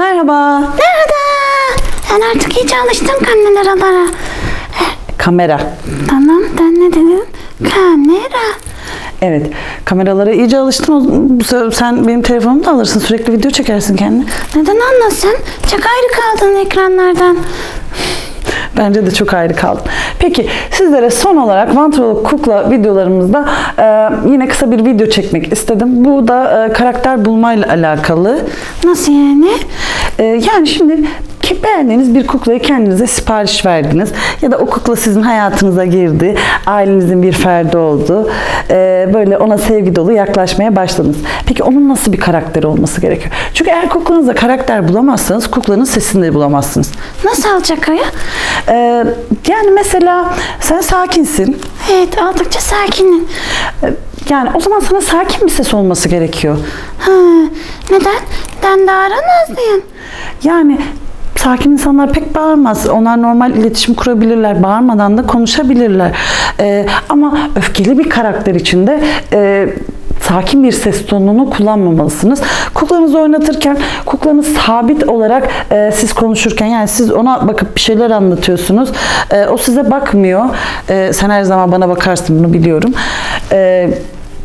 Merhaba. Nerede? Sen artık iyice alıştın kameralara. Kamera. Tamam sen ne dedin? Kamera. Evet. Kameralara iyice alıştın. Sen benim telefonumu da alırsın. Sürekli video çekersin kendine. Neden anlasın? Çok ayrı kaldın ekranlardan. Bence de çok ayrı kaldım. Peki sizlere son olarak Vantrolog Kukla videolarımızda e, yine kısa bir video çekmek istedim. Bu da e, karakter bulmayla alakalı. Nasıl yani? E, yani şimdi ki beğendiğiniz bir kuklayı kendinize sipariş verdiniz ya da o kukla sizin hayatınıza girdi, ailenizin bir ferdi oldu. E, böyle ona sevgi dolu yaklaşmaya başladınız. Peki onun nasıl bir karakteri olması gerekiyor? Çünkü eğer kuklanızda karakter bulamazsanız kuklanın sesini de bulamazsınız. Nasıl alacak o ya? Ee, yani mesela sen sakinsin. Evet oldukça sakinim. Ee, Yani o zaman sana sakin bir ses olması gerekiyor. Ha, neden? Ben de aranazlıyım. Yani sakin insanlar pek bağırmaz. Onlar normal iletişim kurabilirler. Bağırmadan da konuşabilirler. Ee, ama öfkeli bir karakter içinde e, sakin bir ses tonunu kullanmamalısınız. Kuklanızı oynatırken kuklanız sabit olarak e, siz konuşurken yani siz ona bakıp bir şeyler anlatıyorsunuz. E, o size bakmıyor. E, sen her zaman bana bakarsın bunu biliyorum. E,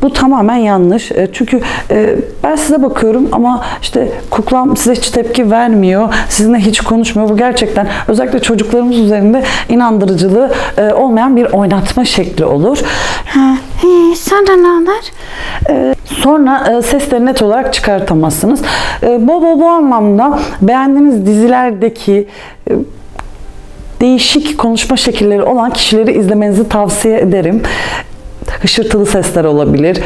bu tamamen yanlış. E, Çünkü e, ben size bakıyorum ama işte kuklam size hiç tepki vermiyor. Sizinle hiç konuşmuyor. Bu gerçekten özellikle çocuklarımız üzerinde inandırıcılığı e, olmayan bir oynatma şekli olur. Ha, iyi, sonra ne olur? E, Sonra e, sesleri net olarak çıkartamazsınız. E, Bu, bu, bu anlamda beğendiğiniz dizilerdeki e, değişik konuşma şekilleri olan kişileri izlemenizi tavsiye ederim. Hışırtılı sesler olabilir,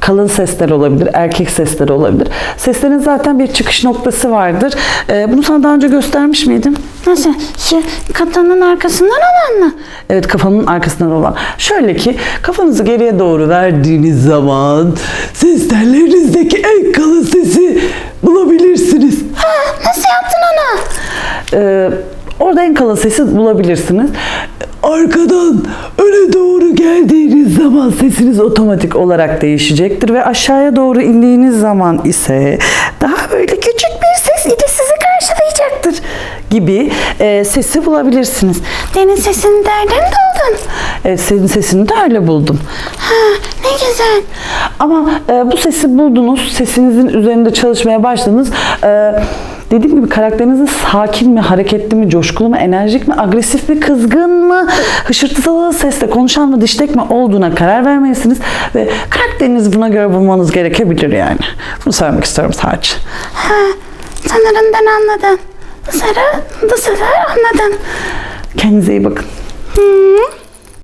kalın sesler olabilir, erkek sesleri olabilir. Seslerin zaten bir çıkış noktası vardır. E, Bunu sana daha önce göstermiş miydim? Nasıl? Şu katanın arkasından olan mı? Evet kafanın arkasından olan. Şöyle ki kafanızı geriye doğru verdiğiniz zaman ses tellerinizdeki en kalın sesi bulabilirsiniz. Ha, nasıl yaptın onu? Ee, orada en kalın sesi bulabilirsiniz. Arkadan öne doğru geldiğiniz zaman sesiniz otomatik olarak değişecektir ve aşağıya doğru indiğiniz zaman ise daha böyle küçük bir ses ile sizi karşılayacaktır gibi e, sesi bulabilirsiniz. Senin sesini nereden buldun? Evet, senin sesini de öyle buldum. Ha, ne güzel. Ama e, bu sesi buldunuz, sesinizin üzerinde çalışmaya başladınız. E, dediğim gibi karakteriniz sakin mi, hareketli mi, coşkulu mu, enerjik mi, agresif mi, kızgın mı, hışırtılı sesle konuşan mı, diştek mi olduğuna karar vermelisiniz. Ve karakterinizi buna göre bulmanız gerekebilir yani. Bunu söylemek istiyorum sadece. Ha, sanırım ben anladım. Bu sefer, bu sefer anladım. Kendinize iyi bakın. Hmm,